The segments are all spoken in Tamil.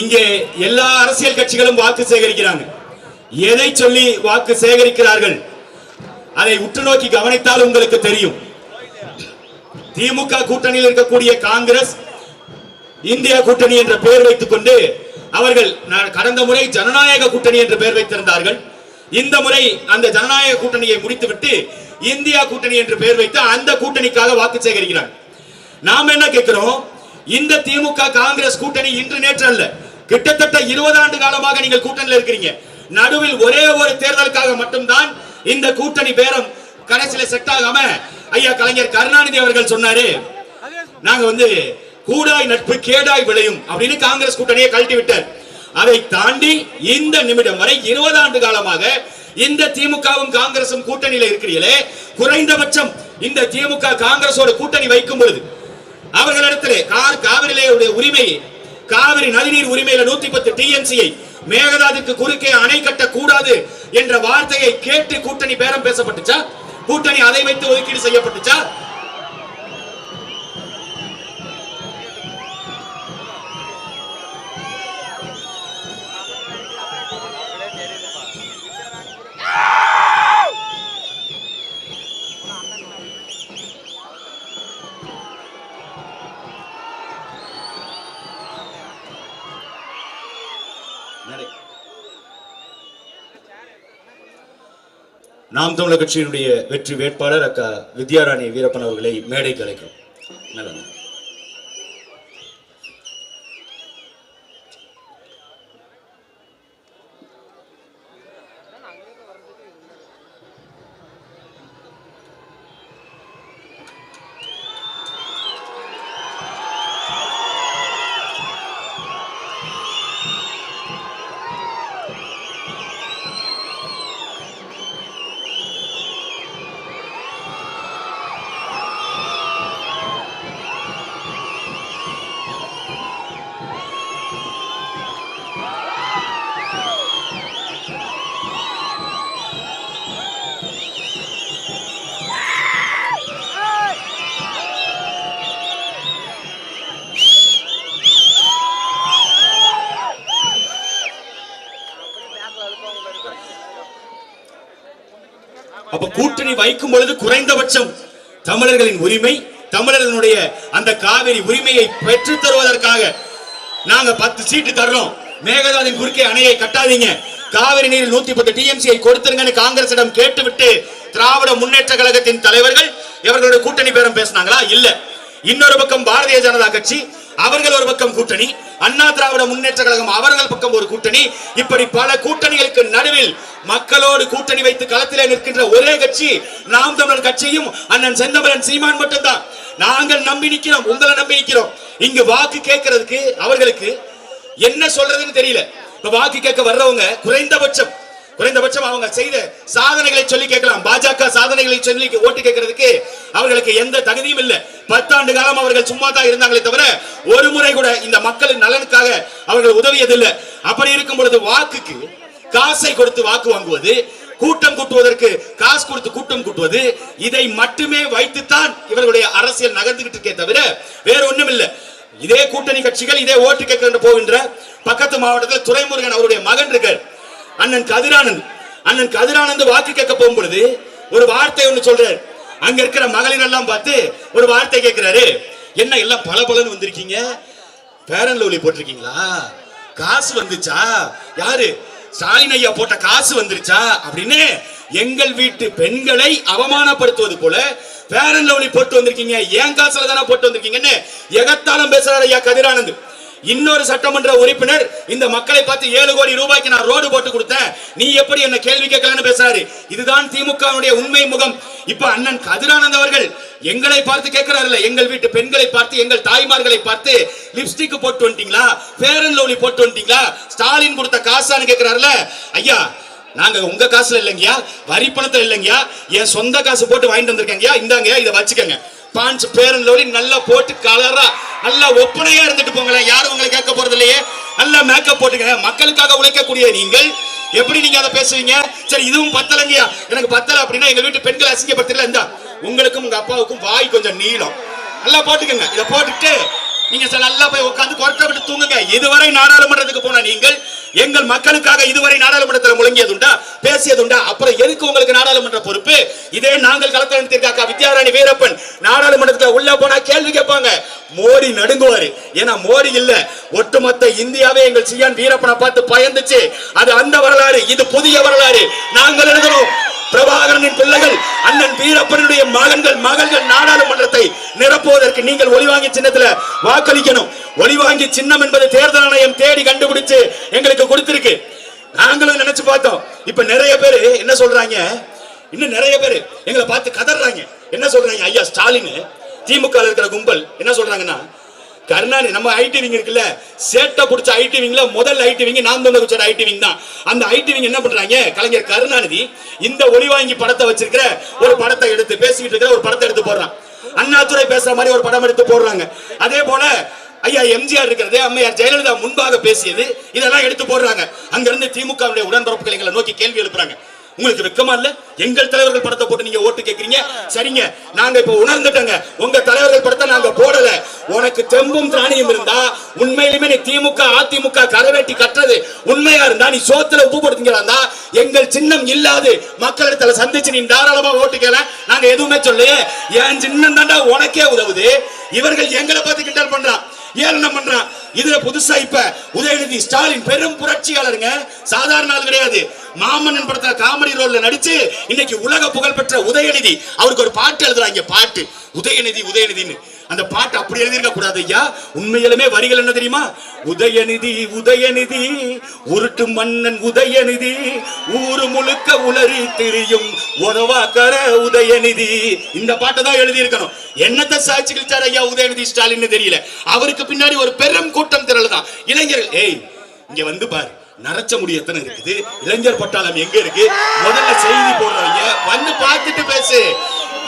இங்கே எல்லா அரசியல் கட்சிகளும் வாக்கு சேகரிக்கிறாங்க. எதை சொல்லி வாக்கு சேகரிக்கிறார்கள்? அதை உற்று நோக்கி கவனித்தால் உங்களுக்கு தெரியும். திமுக கூட்டணியில் இருக்கக்கூடிய காங்கிரஸ் இந்திய கூட்டணி என்ற பெயர் வைத்துக் கொண்டு அவர்கள் நான் கடந்த முறை ஜனநாயக கூட்டணி என்று பெயர் வைத்திருந்தார்கள். இந்த முறை அந்த ஜனநாயக கூட்டணியை முடித்துவிட்டு இந்தியா கூட்டணி என்று பெயர் வைத்து அந்த கூட்டணிக்காக வாக்கு சேகரிக்கிறார் நாம் என்ன கேட்கிறோம்? இந்த திமுக காங்கிரஸ் கூட்டணி இன்று நேற்று அல்ல கிட்டத்தட்ட இருபது ஆண்டு காலமாக நீங்கள் கூட்டணியில் இருக்கிறீங்க. நடுவில் ஒரே ஒரு தேர்தலுக்காக மட்டும்தான் இந்த கூட்டணி பேரம் கடைசியில செட் ஆகாம ஐயா கலைஞர் கருணாநிதி அவர்கள் சொன்னாரு நாங்க வந்து கூடாய் நட்பு கேடாய் விளையும் அப்படின்னு காங்கிரஸ் கூட்டணியை கழட்டி விட்டார். அதை தாண்டி இந்த நிமிடம் வரை இருபது ஆண்டு காலமாக இந்த திமுகவும் காங்கிரசும் கூட்டணியில இருக்கிறீங்களே குறைந்தபட்சம் இந்த திமுக காங்கிரஸோட கூட்டணி வைக்கும் பொழுது அவர்களிடத்திலே கார் காவிரியிலே உரிமை காவிரி நதிநீர் உரிமையில நூத்தி பத்து டிஎன்சியை மேகதாதுக்கு குறுக்கே அணை கட்ட கூடாது என்ற வார்த்தையை கேட்டு கூட்டணி பேரம் பேசப்பட்டுச்சா? கூட்டணி அதை வைத்து ஒதுக்கீடு செய்யப்பட்டுச்சா? நாம் தமிழர் கட்சியினுடைய வெற்றி வேட்பாளர் அக்கா வித்யாராணி வீரப்பன் அவர்களை மேடைக்கு அழைக்கிறோம். நல்லது அப்ப கூட்டணி வைக்கும் பொழுது குறைந்தபட்சம் தமிழர்களின் உரிமை தமிழர்களுடைய அந்த காவிரி உரிமையை பெற்று தருவதற்காக நாங்க பத்து சீட்டு தர்றோம் மேகதாதின் குறுக்கே அணையை கட்டாதீங்க. காவிரி நீரில் நூத்தி பத்து டிஎம்சியை கொடுத்துருங்கன்னு காங்கிரசிடம் கேட்டுவிட்டு திராவிட முன்னேற்ற கழகத்தின் தலைவர்கள் இவர்களுடைய கூட்டணி பேரம் பேசினாங்களா? இல்ல. இன்னொரு பக்கம் பாரதிய ஜனதா கட்சி அவர்கள் ஒரு பக்கம் கூட்டணி அண்ணா திராவிட முன்னேற்ற கழகம் அவர்கள் பக்கம் ஒரு கூட்டணி. இப்படி பல கூட்டணிகளுக்கு நடுவில் மக்களோடு கூட்டணி வைத்து களத்திலே நிற்கின்ற ஒரே கட்சி நாம் தமிழர் கட்சியும் அண்ணன் செந்தமரன் சீமான் மட்டும்தான். நாங்கள் நம்பி நிற்கிறோம் உங்களை நம்பி நிற்கிறோம். இங்கு வாக்கு கேட்கறதுக்கு அவர்களுக்கு என்ன சொல்றதுன்னு தெரியல. இப்ப வாக்கு கேட்க வர்றவங்க குறைந்தபட்சம் குறைந்தபட்சம் அவங்க செய்த சாதனைகளை சொல்லி கேட்கலாம். பாஜக சாதனைகளை சொல்லி ஓட்டு கேட்கறதுக்கு அவர்களுக்கு எந்த தகுதியும் இல்ல. பத்தாண்டு காலம் அவர்கள் சும்மா தான் இருந்தாங்களே தவிர ஒரு முறை கூட இந்த மக்களின் நலனுக்காக அவர்கள் உதவியதில்லை. அப்படி இருக்கும் பொழுது வாக்குக்கு காசை கொடுத்து வாக்கு வாங்குவது கூட்டம் கூட்டுவதற்கு காசு கொடுத்து கூட்டம் கூட்டுவது இதை மட்டுமே வைத்துத்தான் இவர்களுடைய அரசியல் நகர்ந்துகிட்டு இருக்கே தவிர வேற ஒண்ணும் இல்லை. இதே கூட்டணி கட்சிகள் இதே ஓட்டு கேட்க போகின்ற பக்கத்து மாவட்டத்தில் துறைமுருகன் அவருடைய மகன் இருக்கார். அண்ணன் கதிரானந்த். அண்ணன் கதிரானந்த் வாக்கு கேட்க போகும்பொழுது ஒரு வார்த்தை ஒண்ணு சொல்றாரு. அங்க இருக்கிற மகளிர் எல்லாம் பார்த்து ஒரு வார்த்தை கேட்கிறாரு. என்ன எல்லாம் பல பலன்னு வந்திருக்கீங்க? பேரன் லவ்லி போட்டிருக்கீங்களா? காசு வந்துச்சா? யாரு? ஸ்டாலின் ஐயா போட்ட காசு வந்துருச்சா? அப்படின்னு எங்கள் வீட்டு பெண்களை அவமானப்படுத்துவது போல பேரன் லவ்லி போட்டு வந்திருக்கீங்க. ஏன் காசுல தானே போட்டு வந்திருக்கீங்கன்னு எகத்தாலும் பேசுறாரு ஐயா கதிரானந்த். இன்னொரு சட்டமன்ற உறுப்பினர் இந்த மக்களை பார்த்து ஏழு கோடி ரூபாய்க்கு நான் ரோடு போட்டு கொடுத்தேன். நீ எப்படி என்ன கேள்வி கேட்கலன்னு பேசுறாரு. இதுதான் திமுகவுடைய உண்மை முகம். இப்ப அண்ணன் கதிரானந்த் அவர்கள் எங்களை பார்த்து கேட்கிறாருல்ல எங்கள் வீட்டு பெண்களை பார்த்து எங்கள் தாய்மார்களை பார்த்து லிப்ஸ்டிக் போட்டு வந்துட்டீங்களா? அண்ட் லவ்லி போட்டு வந்துட்டீங்களா? ஸ்டாலின் கொடுத்த காசான்னு கேட்கிறாருல ஐயா நாங்க உங்க காசுல இல்லைங்கயா வரி பணத்துல இல்லைங்கயா என் சொந்த காசு போட்டு வாங்கிட்டு வந்திருக்கேங்கயா இந்தாங்க இதை வச்சுக்கோங்க. பான்ஸ் பேரன் லோரி நல்லா போட்டு கலரா நல்லா ஒப்பனையா இருந்துட்டு போங்களேன். யாரும் உங்களை கேட்க போறது இல்லையே நல்லா மேக்கப் போட்டுக்க மக்களுக்காக உழைக்கக்கூடிய நீங்கள். எப்படி நீங்க அதை பேசுவீங்க? சரி இதுவும் பத்தலைங்கயா எனக்கு பத்தல அப்படின்னா எங்க வீட்டு பெண்கள் அசிங்கப்படுத்தல இருந்தா உங்களுக்கும் உங்க அப்பாவுக்கும் வாய் கொஞ்சம் நீளம். நல்லா போட்டுக்கோங்க. இதை போட்டுட்டு நீங்க சில நல்லா போய் உட்கார்ந்து கொரட்டை விட்டு தூங்குங்க. இதுவரை நாடாளுமன்றத்துக்கு போன நீங்கள் எங்கள் மக்களுக்காக இதுவரை நாடாளுமன்றத்தில் முழங்கியதுண்டா பேசியதுண்டா? அப்புறம் எதுக்கு உங்களுக்கு நாடாளுமன்ற பொறுப்பு? இதே நாங்கள் களத்தில் நிறுத்திருக்காக்கா வித்யாராணி வீரப்பன் நாடாளுமன்றத்தில் உள்ள போனா கேள்வி கேட்பாங்க. மோடி நடுங்குவாரு. ஏன்னா மோடி இல்ல. ஒட்டுமொத்த இந்தியாவே எங்கள் சியான் வீரப்பனை பார்த்து பயந்துச்சு. அது அந்த வரலாறு இது புதிய வரலாறு. நாங்கள் எழுதணும். பிரபாகரனின் பிள்ளைகள் அண்ணன் வீரப்பனுடைய மகன்கள் மகள்கள் நாடாளுமன்றத்தை நிரப்புவதற்கு நீங்கள் ஒளிவாங்கி சின்னத்துல வாக்களிக்கணும். ஒளிவாங்கி சின்னம் என்பது தேர்தல் ஆணையம் தேடி கண்டுபிடிச்சு எங்களுக்கு கொடுத்திருக்கு. நாங்களும் நினைச்சு பார்த்தோம். இப்ப நிறைய பேரு என்ன சொல்றாங்க? இன்னும் நிறைய பேரு எங்களை பார்த்து கதறாங்க. என்ன சொல்றாங்க? ஐயா ஸ்டாலின் திமுக இருக்கிற கும்பல் என்ன சொல்றாங்கன்னா கருணாநிதி நம்ம ஐடி விங் இருக்குல்ல? சேட்டை பிடிச்ச ஐடி விங்ல முதல் ஐடி விங் நாம் தமிழர் கட்சியோட ஐடி விங் தான். அந்த ஐடி விங் என்ன பண்றாங்க? கலைஞர் கருணாநிதி இந்த ஒளிவாங்கி படத்தை வச்சிருக்கிற ஒரு படத்தை எடுத்து பேசிக்கிட்டு இருக்கிற ஒரு படத்தை எடுத்து போடுறான். அண்ணாதுரை பேசுற மாதிரி ஒரு படம் எடுத்து போடுறாங்க. அதே போல ஐயா எம்ஜிஆர் இருக்கிறது அம்மையார் ஜெயலலிதா முன்பாக பேசியது இதெல்லாம் எடுத்து போடுறாங்க. அங்கிருந்து திமுகவுடைய திமுக உடன்பிறப்புகளை எங்களை நோக்கி கேள்வி எழுப்புறாங்க. உங்களுக்கு வெக்கமா இல்ல? எங்கள் தலைவர்கள் படத்தை போட்டு நீங்க ஓட்டு கேக்குறீங்க? சரிங்க. நாங்க இப்ப உணர்ந்துட்டோங்க. உங்க தலைவர்கள் படத்தை நாங்க போடல. உனக்கு தெம்பும் திராணியும் இருந்தா உண்மையிலுமே நீ திமுக அதிமுக கரவேட்டி கட்டுறது உண்மையா இருந்தா நீ சோத்துல உப்பு போடுத்தீங்களா எங்கள் சின்னம் இல்லாது மக்களிடத்துல சந்திச்சு நீ தாராளமா ஓட்டு கேள. நாங்க எதுவுமே சொல்லு என் சின்னம் தாண்டா உனக்கே உதவுது. இவர்கள் எங்களை பார்த்து கிண்டல் பண்றான். ஏளனம் பண்றான் இதுல புதுசா இப்ப உதயநிதி ஸ்டாலின் பெரும் புரட்சியாளருங்க. சாதாரண ஆள் கிடையாது. மாமன்னன் படத்துல காமெடி ரோல்ல நடிச்சு இன்னைக்கு உலக புகழ் பெற்ற உதயநிதி. அவருக்கு ஒரு பாட்டு எழுதுறாங்க பாட்டு. உதயநிதி உதயநிதின்னு. அந்த பாட்டு அப்படி எழுதியிருக்க கூடாது ஐயா. உண்மையிலுமே வரிகள் என்ன தெரியுமா? உதயநிதி உதயநிதி உருட்டு மன்னன் உதயநிதி ஊரு முழுக்க உளறி திரியும் உறவாக்கற உதயநிதி. இந்த பாட்டை தான் எழுதி இருக்கணும் என்னத்தை சாட்சி கழிச்சார் ஐயா உதயநிதி ஸ்டாலின் தெரியல. அவருக்கு பின்னாடி ஒரு பெரும் கூட்டம் திரளுதான் இளைஞர்கள் ஏய் இங்க வந்து பாரு. நரச்ச முடி எத்தனை இருக்குது? இளைஞர் பட்டாளம் எங்க இருக்கு? முதல்ல செய்தி போடுறவங்க வந்து பார்த்துட்டு பேசு.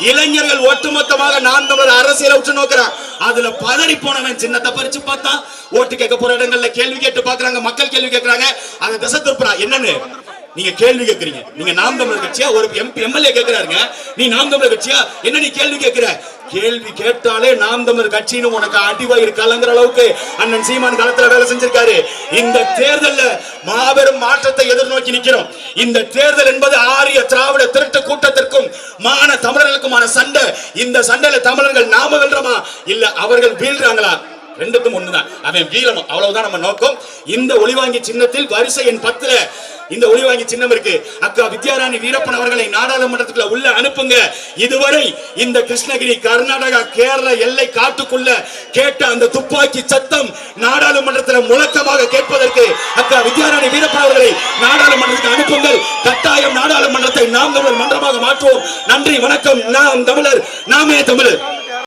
இளைஞர்கள் ஒட்டுமொத்தமாக நான் தமிழர் அரசியல உற்று நோக்குறான். அதுல பதறி போனவன் சின்னத்தை பறிச்சு பார்த்தான் ஓட்டு கேட்க போற இடங்கள்ல கேள்வி கேட்டு பாக்குறாங்க மக்கள் கேள்வி கேட்கறாங்க. அதை திசை திருப்புறா. என்னன்னு? நீங்க கேள்வி கேட்கறீங்க. நீங்க நாம் தமிழர் கட்சியா? ஒரு எம்பி எம்எல்ஏ கேட்கிறாருங்க. நீ நாம் தமிழர் கட்சியா? என்ன நீ கேள்வி கேட்கிற? கேள்வி கேட்டாலே நாம் தமிழர் கட்சின்னு உனக்கு அடிவாயிரு கலங்குற அளவுக்கு அண்ணன் சீமான் காலத்துல வேலை செஞ்சிருக்காரு. இந்த தேர்தல்ல மாபெரும் மாற்றத்தை எதிர்நோக்கி நிக்கிறோம். இந்த தேர்தல் என்பது ஆரிய திராவிட திருட்டு கூட்டத்திற்கும் மான தமிழர்களுக்குமான சண்டை. இந்த சண்டையில தமிழர்கள் நாம வெல்றோமா? இல்ல அவர்கள் வீழ்றாங்களா? ரெண்டுக்கும் ஒண்ணுதான். அவன் வீழணும். அவ்வளவுதான் நம்ம நோக்கம். இந்த ஒளிவாங்கி சின்னத்தில் வரிசை எண் பத்துல இந்த ஒளிவாங்கி சின்னம் இருக்கு. அக்கா வித்யாராணி வீரப்பன் அவர்களை நாடாளுமன்றத்துக்குள்ள உள்ள அனுப்புங்க. இதுவரை இந்த கிருஷ்ணகிரி கர்நாடகா கேரள எல்லை காட்டுக்குள்ள கேட்ட அந்த துப்பாக்கி சத்தம் நாடாளுமன்றத்தில் முழக்கமாக கேட்பதற்கு அக்கா வித்யாராணி வீரப்பன் அவர்களை நாடாளுமன்றத்துக்கு அனுப்புங்கள். கட்டாயம் நாடாளுமன்றத்தை நாம் தமிழர் மன்றமாக மாற்றுவோம். நன்றி வணக்கம். நாம் தமிழர் நாமே தமிழர்.